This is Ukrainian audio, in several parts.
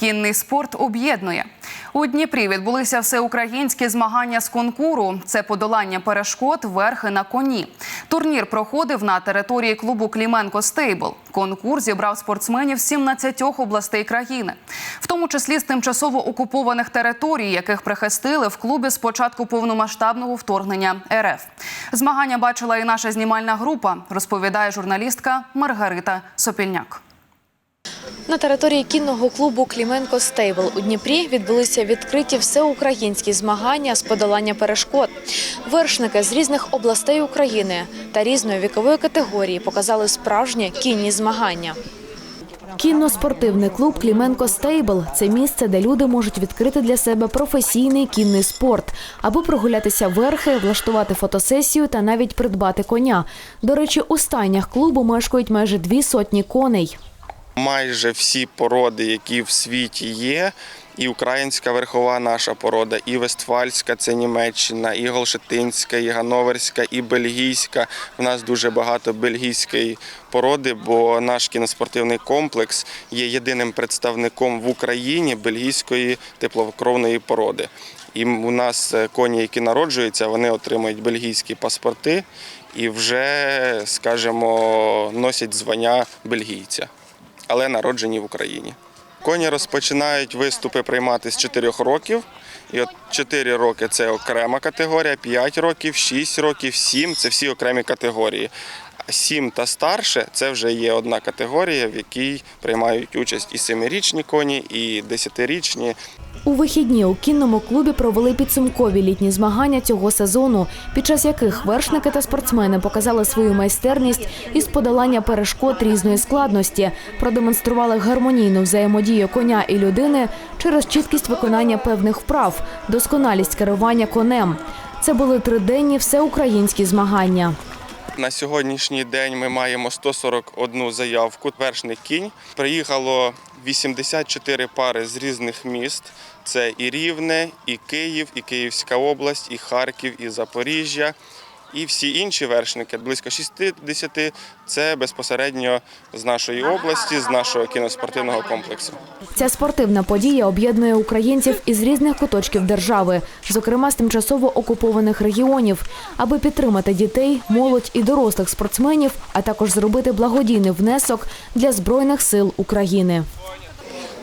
Кінний спорт об'єднує. У Дніпрі відбулися всеукраїнські змагання з конкуру. Це подолання перешкод, верхи на коні. Турнір проходив на території клубу Кліменко Стейбл. Конкурс зібрав спортсменів з 17 областей країни, в тому числі з тимчасово окупованих територій, яких прихистили в клубі з початку повномасштабного вторгнення РФ. Змагання бачила і наша знімальна група, розповідає журналістка Маргарита Сопільняк. На території кінного клубу Кліменко Стейбл у Дніпрі відбулися відкриті всеукраїнські змагання з подолання перешкод. Вершники з різних областей України та різної вікової категорії показали справжні кінні змагання. Кінно-спортивний клуб Кліменко Стейбл це місце, де люди можуть відкрити для себе професійний кінний спорт, аби прогулятися верхи, влаштувати фотосесію та навіть придбати коня. До речі, у стайнях клубу мешкають майже дві сотні коней. Майже всі породи, які в світі є. І українська верхова наша порода, і вестфальська це Німеччина, і голшетинська, і ганноверська, і бельгійська. У нас дуже багато бельгійської породи, бо наш кіноспортивний комплекс є єдиним представником в Україні бельгійської теплокровної породи. І у нас е, коні, які народжуються, вони отримують бельгійські паспорти і вже, скажімо, носять звання бельгійця але народжені в Україні. Коні розпочинають виступи приймати з 4 років. І от 4 роки це окрема категорія, 5 років, 6 років, 7 це всі окремі категорії. 7 та старше це вже є одна категорія, в якій приймають участь і 7-річні коні, і 10-річні. У вихідні у кінному клубі провели підсумкові літні змагання цього сезону, під час яких вершники та спортсмени показали свою майстерність із подолання перешкод різної складності, продемонстрували гармонійну взаємодію коня і людини через чіткість виконання певних вправ, досконалість керування конем. Це були триденні всеукраїнські змагання. На сьогоднішній день ми маємо 141 заявку. Вершний кінь приїхало 84 пари з різних міст. Це і Рівне, і Київ, і Київська область, і Харків, і Запоріжжя. І всі інші вершники, близько 60, це безпосередньо з нашої області, з нашого кіноспортивного комплексу. Ця спортивна подія об'єднує українців із різних куточків держави, зокрема з тимчасово окупованих регіонів, аби підтримати дітей, молодь і дорослих спортсменів, а також зробити благодійний внесок для збройних сил України.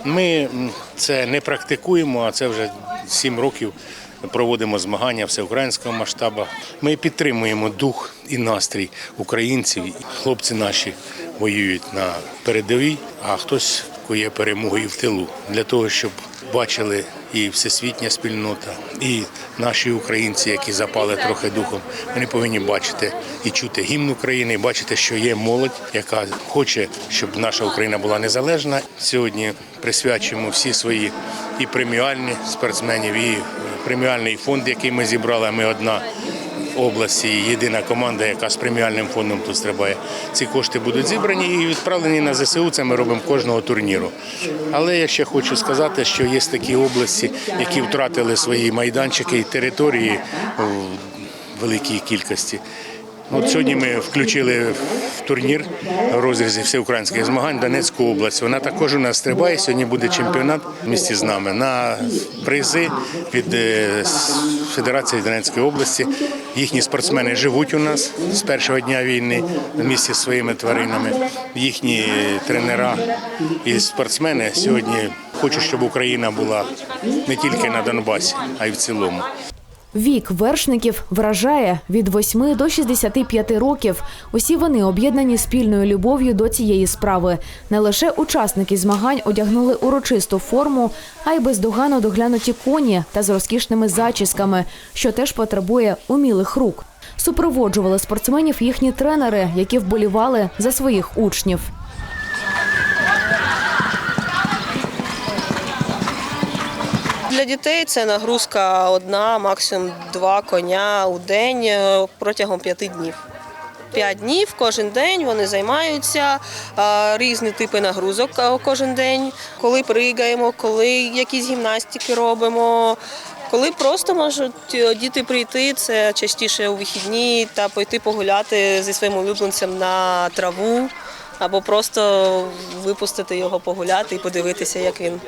Ми це не практикуємо, а це вже сім років проводимо змагання всеукраїнського масштабу. Ми підтримуємо дух і настрій українців. Хлопці наші воюють на передовій, а хтось кує перемогою в тилу для того, щоб бачили і всесвітня спільнота, і наші українці, які запали трохи духом. Вони повинні бачити і чути гімн України, і бачити, що є молодь, яка хоче, щоб наша Україна була незалежна. Сьогодні присвячуємо всі свої і преміальні спортсменів, і преміальний фонд, який ми зібрали. Ми одна області єдина команда, яка з преміальним фондом тут стрибає. Ці кошти будуть зібрані і відправлені на ЗСУ. Це ми робимо кожного турніру. Але я ще хочу сказати, що є такі області, які втратили свої майданчики і території в великій кількості. От сьогодні ми включили в турнір в розрізі всеукраїнських змагань Донецьку область. Вона також у нас стрибає. Сьогодні буде чемпіонат в місті з нами на призи від е, Федерації Донецької області. Їхні спортсмени живуть у нас з першого дня війни в місті зі своїми тваринами. Їхні тренера і спортсмени сьогодні хочуть, щоб Україна була не тільки на Донбасі, а й в цілому. Вік вершників вражає від 8 до 65 років. Усі вони об'єднані спільною любов'ю до цієї справи. Не лише учасники змагань одягнули урочисту форму, а й бездоганно доглянуті коні та з розкішними зачісками, що теж потребує умілих рук. Супроводжували спортсменів їхні тренери, які вболівали за своїх учнів. Для дітей це нагрузка одна, максимум два коня у день е, протягом п'яти днів. П'ять днів кожен день вони займаються, е, різні типи нагрузок е, кожен день. Коли пригаємо, коли якісь гімнастики робимо. Коли просто можуть діти прийти, це частіше у вихідні та пойти погуляти зі своїм улюбленцем на траву або просто випустити його погуляти і подивитися, як він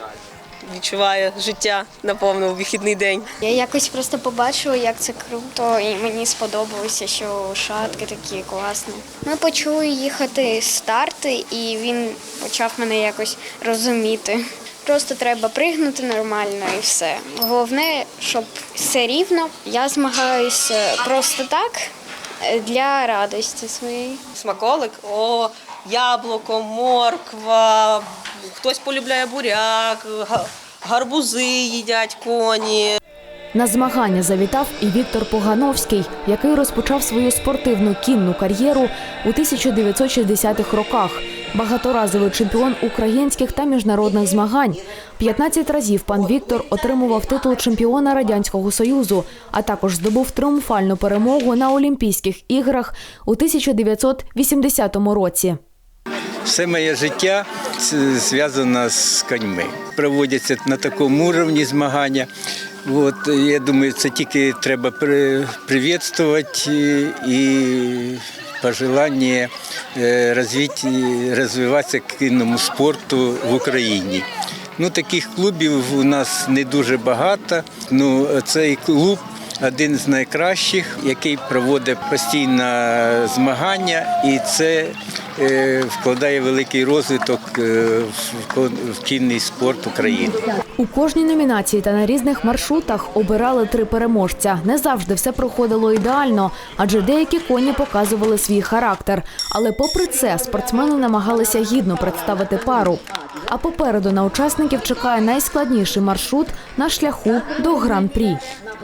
відчуваю життя наповну в вихідний день. Я якось просто побачила, як це круто, і мені сподобалося, що шатки такі класні. Ми почали їхати старти, і він почав мене якось розуміти. Просто треба пригнути нормально і все. Головне, щоб все рівно. Я змагаюся просто так е, для радості своєї. Смаколик, о, яблуко, морква, хтось полюбляє буряк, гарбузи їдять коні. На змагання завітав і Віктор Погановський, який розпочав свою спортивну кінну кар'єру у 1960-х роках. Багаторазовий чемпіон українських та міжнародних змагань. 15 разів пан Віктор отримував титул чемпіона радянського союзу, а також здобув тріумфальну перемогу на Олімпійських іграх у 1980 році. Все моє життя зв'язано з коньми. Проводяться на такому рівні змагання. От, я думаю, це тільки треба привітствувати і пожелання е, розвиватися кінному спорту в Україні. Ну, таких клубів у нас не дуже багато. Ну, цей клуб один з найкращих, який проводить постійно змагання, і це е, вкладає великий розвиток е, в кінний спорт України. У кожній номінації та на різних маршрутах обирали три переможця. Не завжди все проходило ідеально, адже деякі коні показували свій характер. Але попри це, спортсмени намагалися гідно представити пару. А попереду на учасників чекає найскладніший маршрут на шляху до гран-прі.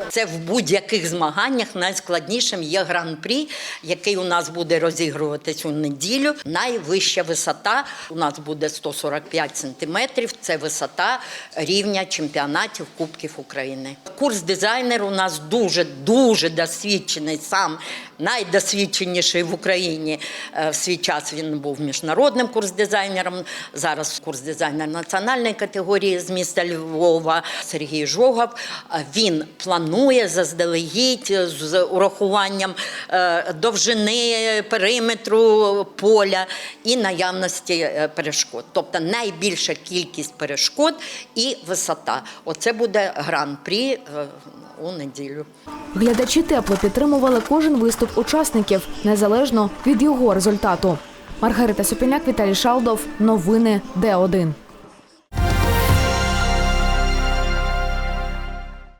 Це в будь-яких змаганнях найскладнішим є гран-прі, який у нас буде розігруватись у неділю. Найвища висота у нас буде 145 сантиметрів. Це висота рівня чемпіонатів Кубків України. Курс дизайнер у нас дуже дуже досвідчений, сам найдосвідченіший в Україні. Е, В свій час він був міжнародним курс-дизайнером. Зараз курс дизайнер національної категорії з міста Львова. Сергій Жогов. Він планує заздалегідь з урахуванням е, довжини периметру поля і наявності е, перешкод. Тобто найбільша кількість перешкод і висота. Оце буде гран-прі е, у неділю. Глядачі тепло підтримували кожен виступ учасників, незалежно від його результату. Маргарита Сопіняк, Віталій Шалдов. Новини Д1.